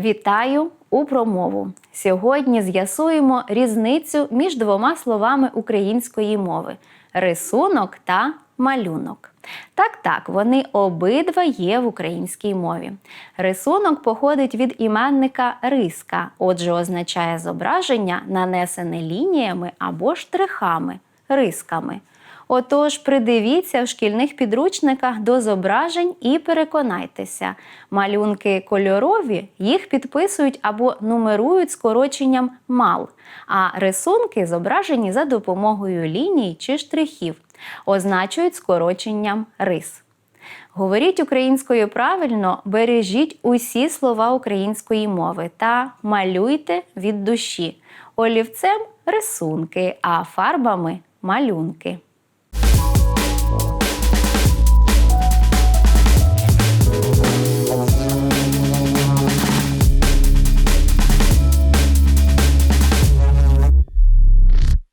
Вітаю у промову. Сьогодні з'ясуємо різницю між двома словами української мови рисунок та малюнок. Так, так, вони обидва є в українській мові. Рисунок походить від іменника риска, отже, означає зображення, нанесене лініями або штрихами, рисками. Отож, придивіться в шкільних підручниках до зображень і переконайтеся, малюнки кольорові їх підписують або нумерують скороченням мал, а рисунки зображені за допомогою ліній чи штрихів, означують скороченням рис. Говоріть українською правильно, бережіть усі слова української мови та малюйте від душі. Олівцем рисунки, а фарбами малюнки.